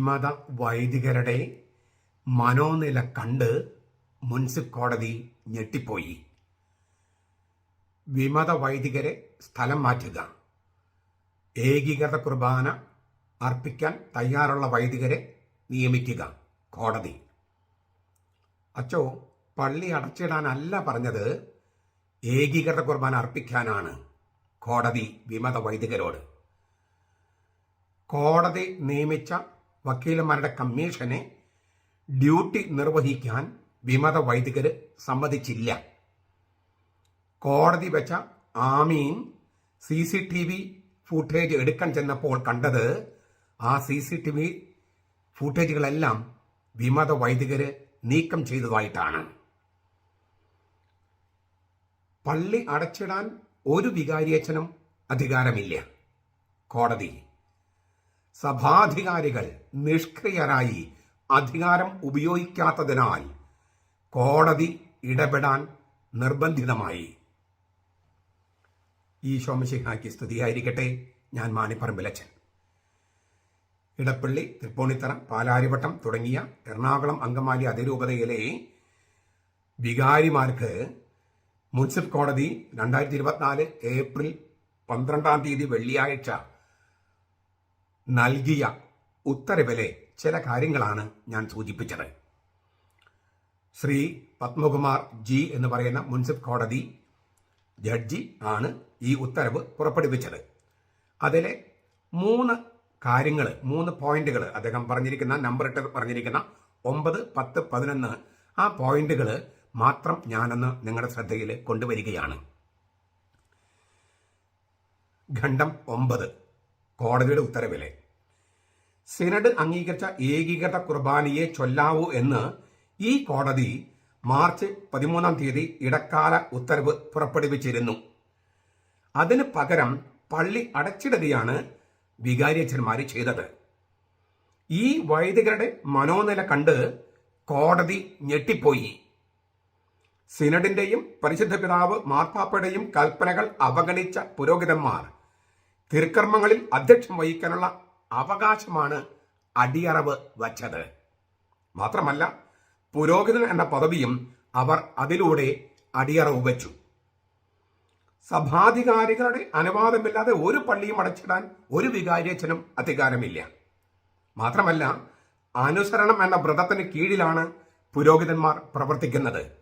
വിമത വൈദികരുടെ മനോനില കണ്ട് മുൻസിഫ് ഞെട്ടിപ്പോയി. വിമത വൈദികരെ സ്ഥലം മാറ്റുക. ഏകീകൃത കുർബാന അർപ്പിക്കാൻ തയ്യാറുള്ള വൈദികരെ നിയമിക്കുക കോടതി. അച്ചോ പള്ളി അടച്ചിടാനല്ല പറഞ്ഞത് ഏകീകൃത കുർബാന അർപ്പിക്കാനാണ് കോടതി വിമത വൈദികരോട്. കോടതി നിയമിച്ച വക്കീലന്മാരുടെ കമ്മീഷനെ ഡ്യൂട്ടി നിർവഹിക്കാൻ വിമത വൈദികര് സമ്മതിച്ചില്ല. കോടതി വെച്ച ആമീൻ C C T V footage എടുക്കാൻ ചെന്നപ്പോൾ കണ്ടത് ആ സി സി ടി വി ഫുട്ടേജുകളെല്ലാം വിമത വൈദികര് നീക്കം ചെയ്തതായിട്ടാണ്. പള്ളി അടച്ചിടാൻ ഒരു വികാരിയച്ഛനും അധികാരമില്ല. കോടതി സഭാധികാരികൾ നിഷ്ക്രിയരായി അധികാരം ഉപയോഗിക്കാത്തതിനാൽ കോടതി ഇടപെടാൻ നിർബന്ധിതമായി. ഈ ശോമശിഹായ്ക്ക് സ്തുതിയായിരിക്കട്ടെ. ഞാൻ മാണിപ്പറമ്പിലച്ചൻ ഇടപ്പള്ളി തൃപ്പൂണിത്തറ പാലാരിവട്ടം തുടങ്ങിയ എറണാകുളം അങ്കമാലി അതിരൂപതയിലെ വികാരിമാർക്ക് മുൻസിഫ് കോടതി രണ്ടായിരത്തി ഇരുപത്തിനാല് ഏപ്രിൽ പന്ത്രണ്ടാം തീയതി വെള്ളിയാഴ്ച നൽകിയ ഉത്തരവിലെ ചില കാര്യങ്ങളാണ് ഞാൻ സൂചിപ്പിച്ചത്. ശ്രീ പത്മകുമാർ ജി എന്ന് പറയുന്ന മുൻസിഫ് കോടതി ജഡ്ജി ആണ് ഈ ഉത്തരവ് പുറപ്പെടുവിച്ചത്. അതിലെ മൂന്ന് കാര്യങ്ങൾ മൂന്ന് പോയിന്റുകൾ അദ്ദേഹം പറഞ്ഞിരിക്കുന്ന നമ്പർ ഇട്ട് പറഞ്ഞിരിക്കുന്ന ഒമ്പത് പത്ത് പതിനൊന്ന് ആ പോയിന്റുകൾ മാത്രം ഞാനൊന്ന് നിങ്ങളുടെ ശ്രദ്ധയിൽ കൊണ്ടുവരികയാണ്. ഖണ്ഡം ഒമ്പത്. കോടതിയുടെ ഉത്തരവിലെ. സിനഡ് അംഗീകരിച്ച ഏകീകൃത കുർബാനയെ ചൊല്ലാവൂ എന്ന് ഈ കോടതി മാർച്ച് പതിമൂന്നാം തീയതി ഇടക്കാല ഉത്തരവ് പുറപ്പെടുവിച്ചിരുന്നു. അതിന് പകരം പള്ളി അടച്ചിടുകയാണ് വികാരിയച്ഛന്മാർ ചെയ്തത്. ഈ വൈദികരുടെ മനോനില കണ്ട് കോടതി ഞെട്ടിപ്പോയി. സിനഡിന്റെയും പരിശുദ്ധ പിതാവ് മാർപ്പാപ്പയുടെയും കൽപ്പനകൾ അവഗണിച്ച പുരോഹിതന്മാർ തിരുക്കർമ്മങ്ങളിൽ അധ്യക്ഷം വഹിക്കാനുള്ള അവകാശമാണ് അടിയറവ് വച്ചത്. മാത്രമല്ല പുരോഹിതൻ എന്ന പദവിയും അവർ അതിലൂടെ അടിയറവ് വെച്ചു. സഭാധികാരികളുടെ അനുവാദമില്ലാതെ ഒരു പള്ളിയും അടച്ചിടാൻ ഒരു വികാരിയച്ഛനും അധികാരമില്ല. മാത്രമല്ല അനുസരണം എന്ന വ്രതത്തിന് കീഴിലാണ് പുരോഹിതന്മാർ പ്രവർത്തിക്കുന്നത്.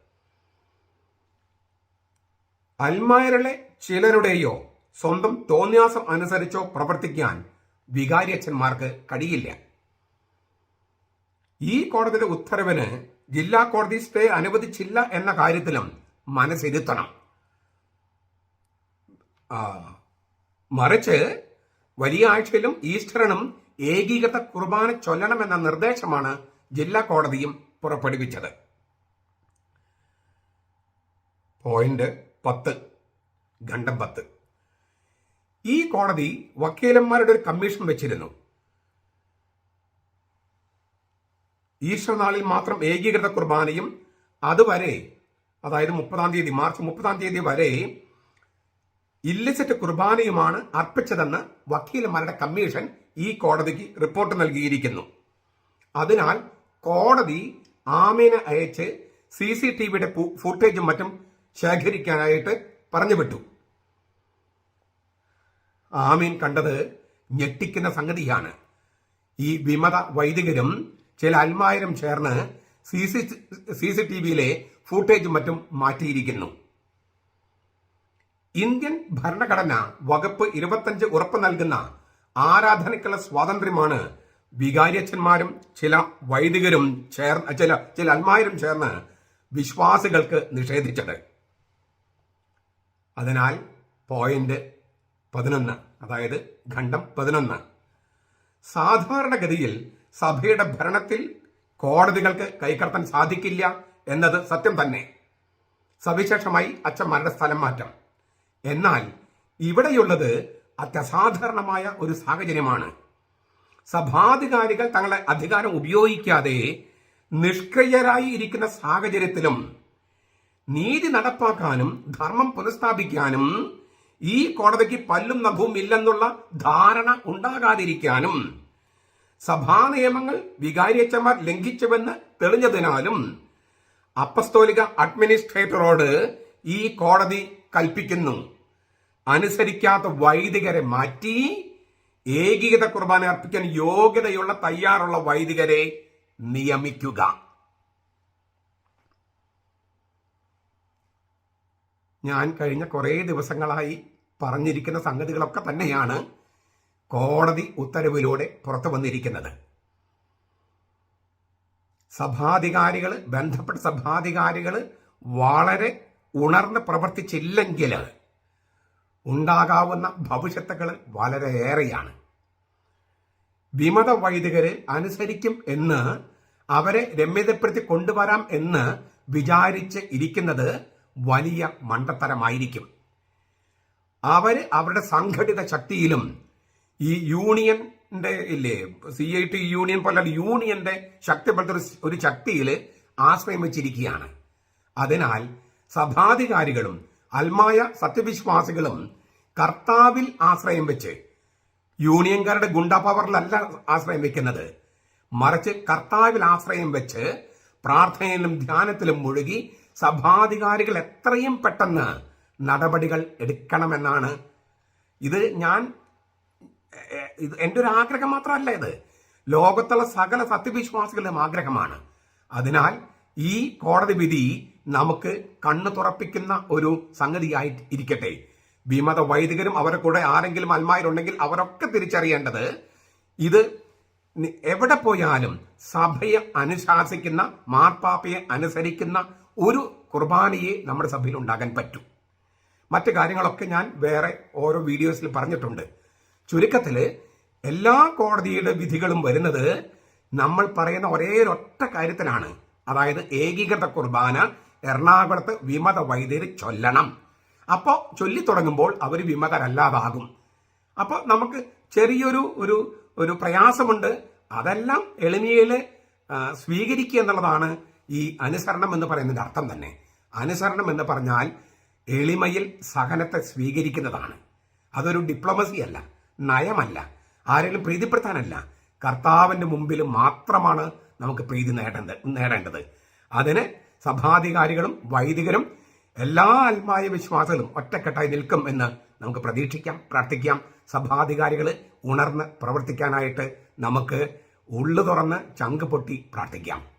അൽമായരിലെ ചിലരുടെയോ സ്വന്തം തോന്നിയാസം അനുസരിച്ചോ പ്രവർത്തിക്കാൻ വികാരിയച്ഛന്മാർക്ക് കഴിയില്ല ഈ കോടതിയുടെ ഉത്തരവിന് ജില്ലാ കോടതി സ്റ്റേ അനുവദിച്ചില്ല എന്ന കാര്യത്തിലും മനസ്സിരുത്തണം. മറിച്ച് വലിയ ആഴ്ചയിലും ഈസ്റ്ററിനും ഏകീകൃത കുർബാന ചൊല്ലണമെന്ന നിർദ്ദേശമാണ് ജില്ലാ കോടതിയും പുറപ്പെടുവിച്ചത്. പോയിന്റ് പത്ത് ഖണ്ഡം പത്ത്. ഈ കോടതി വക്കീലന്മാരുടെ ഒരു കമ്മീഷൻ വെച്ചിരുന്നു. ഈസ്റ്റർ നാളിൽ മാത്രം ഏകീകൃത കുർബാനയും അതുവരെ അതായത് മുപ്പതാം തീയതി മാർച്ച് മുപ്പതാം തീയതി വരെ ഇല്ലിസിറ്റ് കുർബാനയുമാണ് അർപ്പിച്ചതെന്ന് വക്കീലന്മാരുടെ കമ്മീഷൻ ഈ കോടതിക്ക് റിപ്പോർട്ട് നൽകിയിരിക്കുന്നു. അതിനാൽ കോടതി ആമീനെ അയച്ച് സി സി ടി വിയുടെ ഫുട്ടേജും മറ്റും ശേഖരിക്കാനായിട്ട് പറഞ്ഞു വിട്ടു ആമീൻ കണ്ടത് ഞെട്ടിക്കുന്ന സംഗതിയാണ്. ഈ വിമത വൈദികരും ചില അൽമായരും ചേർന്ന് C C C C T വിയിലെ ഫുട്ടേജും മറ്റും മാറ്റിയിരിക്കുന്നു. ഇന്ത്യൻ ഭരണഘടന വകുപ്പ് ഇരുപത്തഞ്ച് ഉറപ്പ് നൽകുന്ന ആരാധനയ്ക്കുള്ള സ്വാതന്ത്ര്യമാണ് വികാരിയച്ഛന്മാരും ചില വൈദികരും ചേർന്ന് ചില ചില അൽമായരും ചേർന്ന് വിശ്വാസികൾക്ക് നിഷേധിച്ചത്. അതിനാൽ പോയിന്റ് പതിനൊന്ന് അതായത് ഖണ്ഡം പതിനൊന്ന്. സാധാരണഗതിയിൽ സഭയുടെ ഭരണത്തിൽ കോടതികൾക്ക് കൈക്കടത്താൻ സാധിക്കില്ല എന്നത് സത്യം തന്നെ. സവിശേഷമായി അച്ഛന്മാരുടെ സ്ഥലം മാറ്റം. എന്നാൽ ഇവിടെയുള്ളത് അത്യസാധാരണമായ ഒരു സാഹചര്യമാണ്. സഭാധികാരികൾ തങ്ങളെ അധികാരം ഉപയോഗിക്കാതെ നിഷ്ക്രിയരായി ഇരിക്കുന്ന സാഹചര്യത്തിലും നീതി നടപ്പാക്കാനും ധർമ്മം പുനഃസ്ഥാപിക്കാനും ഈ കോടതിക്ക് പല്ലും നഖവും ഇല്ലെന്നുള്ള ധാരണ ഉണ്ടാകാതിരിക്കാനും സഭാ നിയമങ്ങൾ വികാരിയച്ചന്മാർ ലംഘിച്ചുവെന്ന് തെളിഞ്ഞതിനാലും അപ്പസ്തോലിക അഡ്മിനിസ്ട്രേറ്ററോട് ഈ കോടതി കൽപ്പിക്കുന്നു. അനുസരിക്കാത്ത വൈദികരെ മാറ്റി ഏകീകൃത കുർബാന അർപ്പിക്കാൻ യോഗ്യതയുള്ള തയ്യാറുള്ള വൈദികരെ നിയമിക്കുക. ഞാൻ കഴിഞ്ഞ കുറേ ദിവസങ്ങളായി പറഞ്ഞിരിക്കുന്ന സംഗതികളൊക്കെ തന്നെയാണ് കോടതി ഉത്തരവിലൂടെ പുറത്തു വന്നിരിക്കുന്നത്. സഭാധികാരികൾ ബന്ധപ്പെട്ട സഭാധികാരികൾ വളരെ ഉണർന്ന് പ്രവർത്തിച്ചില്ലെങ്കിൽ ഉണ്ടാകാവുന്ന ഭവിഷ്യത്തുകൾ വളരെയേറെയാണ്. വിമത വൈദികര് അനുസരിക്കും എന്ന് അവരെ രമ്യതപ്പെടുത്തി കൊണ്ടുവരാം എന്ന് വിചാരിച്ച് ഇരിക്കുന്നത് വലിയ മണ്ടത്തരമായിരിക്കും. അവർ അവരുടെ സംഘടിത ശക്തിയിലും ഈ യൂണിയന്റെ ഇല്ലേ സി ഐ ടി യൂണിയൻ പോലുള്ള യൂണിയന്റെ ശക്തി പോലത്തെ ഒരു- ഒരു ശക്തിയിൽ ആശ്രയം വെച്ചിരിക്കുകയാണ് അതിനാൽ സഭാധികാരികളും അൽമായ സത്യവിശ്വാസികളും കർത്താവിൽ ആശ്രയം വെച്ച് യൂണിയൻകാരുടെ ഗുണ്ട പവറിലല്ല ആശ്രയം വെക്കുന്നത്. മറിച്ച് കർത്താവിൽ ആശ്രയം വെച്ച് പ്രാർത്ഥനയിലും ധ്യാനത്തിലും മുഴുകി സഭാധികാരികൾ എത്രയും പെട്ടെന്ന് നടപടികൾ എടുക്കണമെന്നാണ്. ഇത് ഞാൻ ഇത് എന്റെ ഒരു ആഗ്രഹം മാത്രമല്ല ഇത്. ലോകത്തുള്ള സകല സത്യവിശ്വാസികളുടെയും ആഗ്രഹമാണ്. അതിനാൽ ഈ കോടതി വിധി നമുക്ക് കണ്ണു തുറപ്പിക്കുന്ന ഒരു സംഗതിയായി ഇരിക്കട്ടെ. വിമത വൈദികരും അവരുടെ കൂടെ ആരെങ്കിലും അൽമാരുണ്ടെങ്കിൽ അവരൊക്കെ തിരിച്ചറിയേണ്ടത് ഇത് എവിടെ പോയാലും സഭയെ അനുശാസിക്കുന്ന മാർപ്പാപ്പയെ അനുസരിക്കുന്ന ഒരു കുർബാനയെ നമ്മുടെ സഭയിൽ ഉണ്ടാകാൻ പറ്റൂ. മറ്റു കാര്യങ്ങളൊക്കെ ഞാൻ വേറെ ഓരോ വീഡിയോസിൽ പറഞ്ഞിട്ടുണ്ട്. ചുരുക്കത്തിൽ എല്ലാ കോടതിയുടെ വിധികളും വരുന്നത് നമ്മൾ പറയുന്ന ഒരേ ഒറ്റ കാര്യത്തിലാണ്. അതായത് ഏകീകൃത കുർബാന എറണാകുളത്ത് വിമത വൈദ്യര് ചൊല്ലണം. അപ്പോൾ ചൊല്ലി തുടങ്ങുമ്പോൾ അവർ വിമതരല്ലാതാകും. അപ്പോൾ നമുക്ക് ചെറിയൊരു ഒരു ഒരു പ്രയാസമുണ്ട്. അതെല്ലാം എളിമയിൽ സ്വീകരിക്കുക എന്നുള്ളതാണ് ഈ അനുസരണം എന്ന് പറയുന്നതിന്റെ അർത്ഥം തന്നെ. അനുസരണം എന്ന് പറഞ്ഞാൽ എളിമയിൽ സഹനത്തെ സ്വീകരിക്കുന്നതാണ്. അതൊരു ഡിപ്ലോമസി അല്ല നയമല്ല ആരെങ്കിലും പ്രീതിപ്പെടുത്താനല്ല. കർത്താവിന്റെ മുമ്പിൽ മാത്രമാണ് നമുക്ക് പ്രീതി നേടേണ്ടത് നേടേണ്ടത്. അതിന് സഭാധികാരികളും വൈദികരും എല്ലാ ആത്മായ വിശ്വാസികളും ഒറ്റക്കെട്ടായി നിൽക്കും എന്ന് നമുക്ക് പ്രതീക്ഷിക്കാം പ്രാർത്ഥിക്കാം. സഭാധികാരികൾ ഉണർന്ന് പ്രവർത്തിക്കാനായിട്ട് നമുക്ക് ഉള്ളു തുറന്ന് ചങ്ക് പൊട്ടി പ്രാർത്ഥിക്കാം.